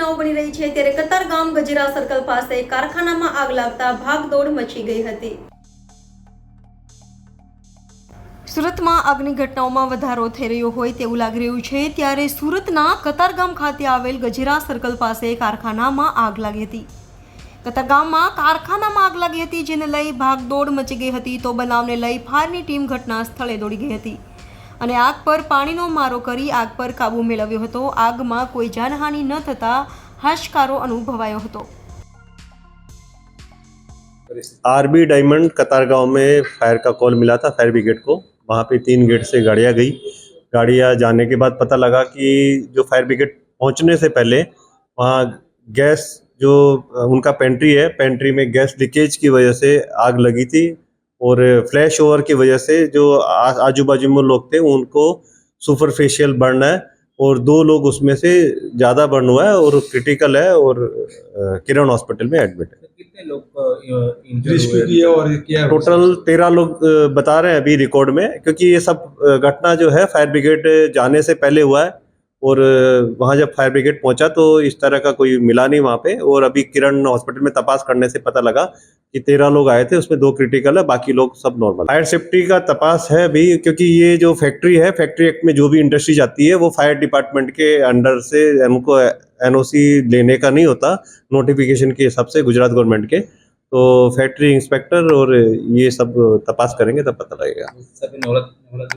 ઘટનાઓ બની રહી છે ત્યારે કતારગામ ગજરા સર્કલ પાસે કારખાનામાં આગ લાગતા ભાગદોડ મચી ગઈ હતી સુરતમાં આગની ઘટનાઓમાં વધારો થઈ રહ્યો હોય તેવું લાગી રહ્યું છે ત્યારે સુરતના કતારગામ ખાતે આવેલ ગજરા સર્કલ પાસે કારખાનામાં આગ લાગી હતી કતારગામમાં કારખાનામાં આગ લાગી હતી જેને લઈ ભાગદોડ મચી ગઈ હતી તો બનાવને લઈ ફાયરની ટીમ ઘટના સ્થળે દોડી ગઈ હતી અને આગ પર પાણીનો મારો કરી આગ પર કાબૂ મેળવ્યો હતો આગમાં કોઈ જાનહાનિ ન થતા હશકારો અનુભવાય્યો હતો આરબી ડાયમંડ કતારગાવ મે ફાયર કા કોલ મિલા તા ફાયર બ્રિગેડ કો વહા પે 3 ગિડ સે ગઢિયા ગઈ ગાડીયા જાનને કે બાદ પતા લગા કી જો ફાયર બ્રિગેડ પહોંચને સે પહલે ગેસ જો ઉનકા પેન્ટ્રી હે પેન્ટ્રી મે ગેસ લીકેજ કી વજહ સે આગ લગી થી और फ्लैश ओवर की वजह से जो आजू बाजू में लोग थे उनको सुपरफेशियल बर्न है और दो लोग उसमें से ज़्यादा बर्न हुआ है और क्रिटिकल है और किरण हॉस्पिटल में एडमिट है टोटल तेरह लोग बता रहे हैं अभी रिकॉर्ड में क्योंकि ये सब घटना जो है फायर ब्रिगेड जाने से पहले हुआ है और वहाँ जब फायर ब्रिगेड पहुंचा तो इस तरह का कोई मिला नहीं वहाँ पे और अभी किरण हॉस्पिटल में तपास करने से पता लगा कि तेरह लोग आए थे उसमें दो क्रिटिकल है बाकी लोग सब नॉर्मल फायर सेफ्टी का तपास है भी क्योंकि ये जो फैक्ट्री है फैक्ट्री एक्ट में जो भी इंडस्ट्री जाती है वो फायर डिपार्टमेंट के अंडर से उनको एनओसी लेने का नहीं होता नोटिफिकेशन के हिसाब से गुजरात गवर्नमेंट के तो फैक्ट्री इंस्पेक्टर और ये सब तपास करेंगे तब पता लगेगा